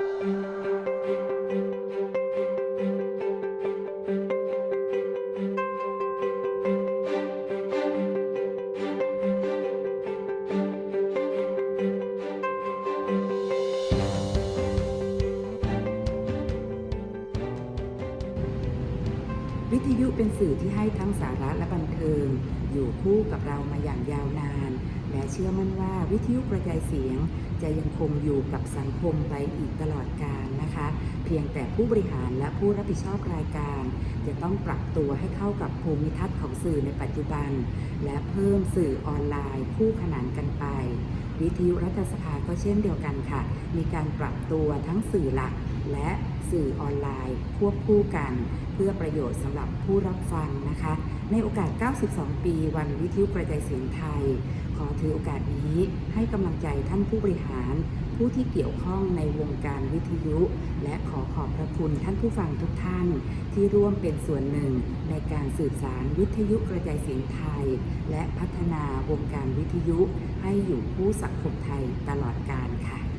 วิทยุเป็นสื่อที่ให้ทั้งสาระและบันเทิง อยู่คู่กับเรามาอย่างยาวนาน และเชื่อมั่นว่าวิทยุกระจายเสียงจะยังคงอยู่กับสังคมไปอีกตลอดกาลนะคะ เพียงแต่ผู้บริหารและผู้รับผิดชอบรายการ จะต้องปรับตัวให้เข้ากับภูมิทัศน์ของสื่อในปัจจุบัน และเพิ่มสื่อออนไลน์คู่ขนานกันไป วิทยุรัฐสภาก็เช่นเดียวกันค่ะ มีการปรับตัวทั้งสื่อหลักและสื่อออนไลน์ควบคู่กัน เพื่อประโยชน์สำหรับผู้รับฟังนะคะ ในโอกาส 92 ปีวันวิทยุกระจายเสียงไทย ขอถือโอกาสนี้ให้กำลังใจท่านผู้บริหาร ผู้ที่เกี่ยวข้องในวงการวิทยุ และขอขอบพระคุณท่านผู้ฟังทุกท่าน ที่ร่วมเป็นส่วนหนึ่งในการสืบสารวิทยุกระจายเสียงไทย และพัฒนาวงการวิทยุ ให้อยู่คู่สังคมไทยตลอดกาลค่ะ